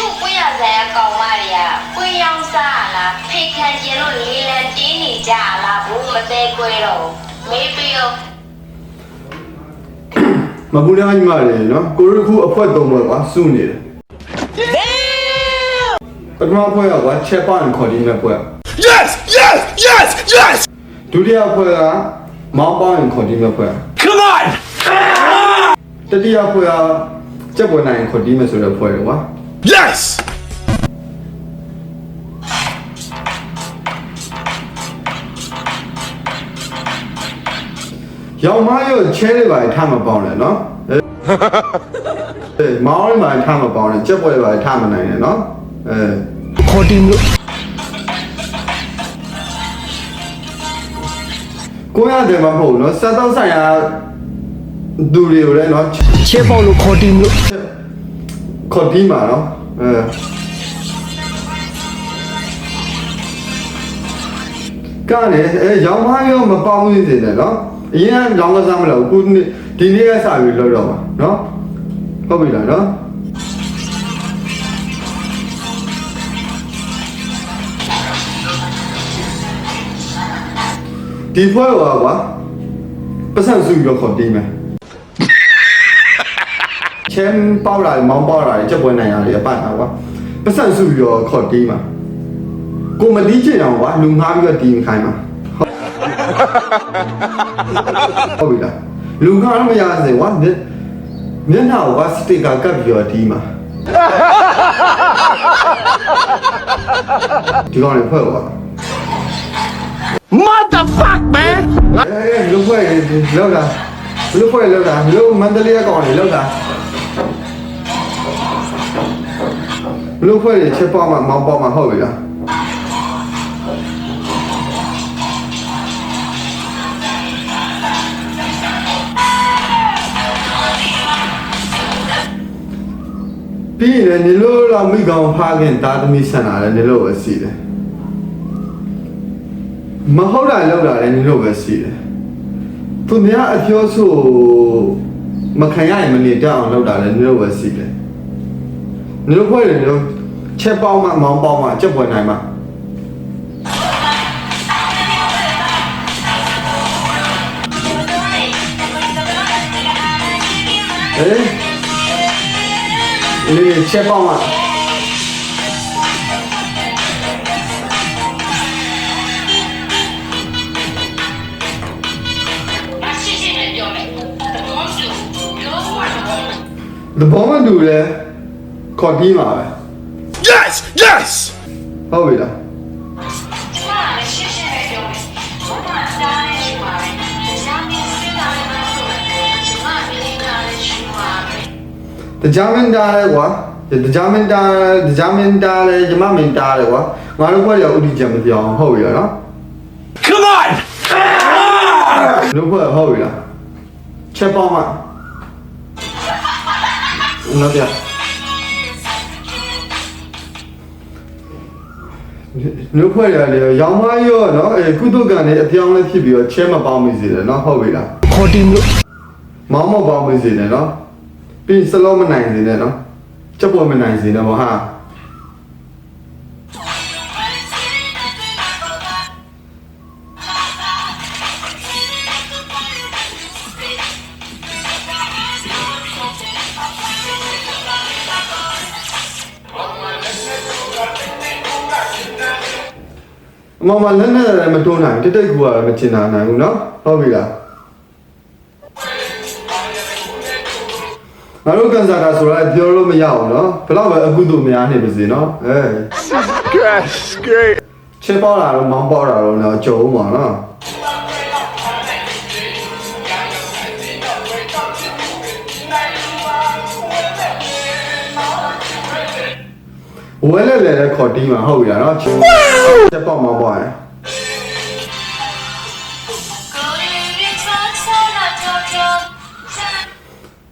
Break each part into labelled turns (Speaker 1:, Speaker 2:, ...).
Speaker 1: ချို့ပွင့်ရဆိုင်ရကောင်မတွေကပွင့်ရောင်းစားလားဖိတ်ခံကျင်လို့လေးလံတင်းနေကြလားဘူးမသေးခွဲတော့မေးပြီးတော့
Speaker 2: မပူရညီမလေးနော်ကိုရခုအဖွဲသုံးဘွဲကွာစုနေတယ်ပထမဖွဲကကွာချက်ပန်ခေါ်ဒီမဲ့ဖွဲ
Speaker 3: Yes! Yes! Yes! Yes!
Speaker 2: ဒုတိယဖွဲကမောင်းပန်ခေါ်ဒီမဲ့ဖွဲ
Speaker 3: Come on!
Speaker 2: တတိယဖွဲကကြက်ပွင့်နိုင်ခေါ်ဒီမဲ့ဆိုတဲ့ဖွဲကွာ
Speaker 3: Yes!
Speaker 2: ရောင်မရောချဲလေးပါထားမပေါင်းနဲ့နော်အဲမောင်းလေးပါထားမပေါင်းနဲ့ကြက်ပွင့်လေးပါထားမနိုင်နဲ့နော်အဲ
Speaker 4: ခေါ်တင်လို့
Speaker 2: ကိုရတယ်မဟုတ်ဘူးနော်စက်တော့ဆိုင်ရာသူတွေကိုလည်းနော်
Speaker 4: ချဲပေါက်လို့ခေါ်တင်လို့
Speaker 2: ခေါ်ဒီမှာနော်အဲကနေအဲရောင်မရောမပေါင်းသေးတယ်နော်အရင်ကရောင်ကစားမလို့ခုနေ့ဒီနေ့ကစပြီးလောက်တော့မှာနော်ဟုတ်ပြီလားနော်ဒီဖွဲ့ဟောကွာပတ်စံစုပြီးတော့ခေါ်တီးမယ် ချမ်းပေါက်လာမောင်းပေါက်လာကြက်ပွဲနိုင်ရတယ်အပတ်တာကွာပတ်စံစုပြီးတော့ခေါ်တီးမှာကိုမတီးချင်အောင်ကွာလူငှားပြီးတော့တီးခိုင်းမှာဟုတ်ပြီလားလူငှားတော့မရစေကွာမျက်မျက်နှာကွာစတစ်ကာကပ်ပြီးတော့တီးမှာဒီကောင်လေးဖွဲ့ကွာ
Speaker 3: Motherfuck, man!
Speaker 2: အေးလူဖွဲ့လောက်တာလူဖွဲ့လောက်တာလူမန္တလေးကောင်လေးလောက်တာ လူဖွဲ့ချက်ပေါက်မှာမောင်းပေါက်မှာဟုတ်ပြီလားပြီးရင်နေလို့တော့မိကောင်ဖားခင်တာသမီဆန်လာတယ်နေလို့ပဲစီတယ်မဟုတ်တာလောက်တာလည်းနေလို့ပဲစီတယ်သူများအပြောဆိုမခံရရင်မနေတတ်အောင်လောက်တာလည်းနေလို့ပဲစီတယ် နေလို့ဖွဲ့တယ်နေလို့ချက်ပေါက်မှမောင်းပေါက်မှကြက်ပွယ်နိုင်မှဟေးလေ ချက်ပေါက်မှ
Speaker 1: ရှင်းရှင်းနဲ့ပြောမယ်သဘောတူလောကတော့
Speaker 2: သဘောမတူလဲခေါ်ပြီးပါပဲ
Speaker 3: Yes! Yes!
Speaker 2: ဟုတ်ပြီလား
Speaker 1: ကျမလည်းရှင်းရှင်းနဲ့ပြောမယ်ဘာမှတားနေရှိပါပဲကြားမင်းစစ်တာလည်းမဆိုတော့ကျမလည်းတားလည်းရှိပါပဲ
Speaker 2: တကြမင်းတားလဲကွာတကြမင်းတားတကြမင်းတားလဲဂျမမင်းတားလဲကွာငါတို့ဘက်ရောက်ဥတီချက်မပြောင်းဟုတ်ပြီလားနော်
Speaker 3: Come on!
Speaker 2: တို့ဘက်ဟုတ်ပြီလားချက်ပေါက်မှနော်ပြ လူဖွဲ့ရတယ်ရောင်မရောနော်အဲကုသကံနဲ့အပြောင်းလဲဖြစ်ပြီးတော့ချဲမပေါင်းမိစေတယ်နော်ဟုတ်ပြီလား
Speaker 4: ခေါ်တင်လို့
Speaker 2: မောင်းမပေါင်းမိစေတယ်နော်ပြီးစလုံးမနိုင်စေနဲ့နော်ချက်ပေါ်မနိုင်စေနဲ့ဗောဟာ အမမလက်နဲ့လည်းမတွန်းနိုင်တိတ်တိတ်ကူကလည်းမချင်တာနိုင်ဘူးเนาะဟုတ်ပြီလားငါတို့ကန်ဆာတာဆိုတာပြောလို့မရအောင်เนาะဘယ်တော့ပဲအကုသို့များနေပါစေเนาะအဲ
Speaker 3: Yes! Great!
Speaker 2: ချစ်ပေါတာတော့မောင်းပေါတာတော့เนาะကြုံပါเ ဝဲလဲလဲတဲ့ခေါ်တီးမှာဟုတ်ပြီလားနော်ချက်ပေါက်မှာပေါ့
Speaker 1: ဟဲ့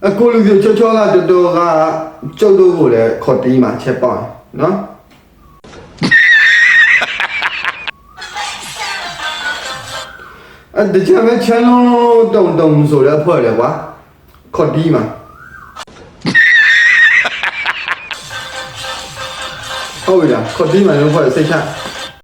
Speaker 1: အခုလူ
Speaker 2: ကြီးချောချောလာတော်တော်ကကျုပ်တို့ကိုလည်းခေါ်တီးမှာချက်ပေါက်နော်အဲ့ဒါကြမ်းချမ်းလုံးတုံတုံဆိုတဲ့ဖွဲ့လေကွာခေါ်တီးမှာ ဟုတ်ပြီလား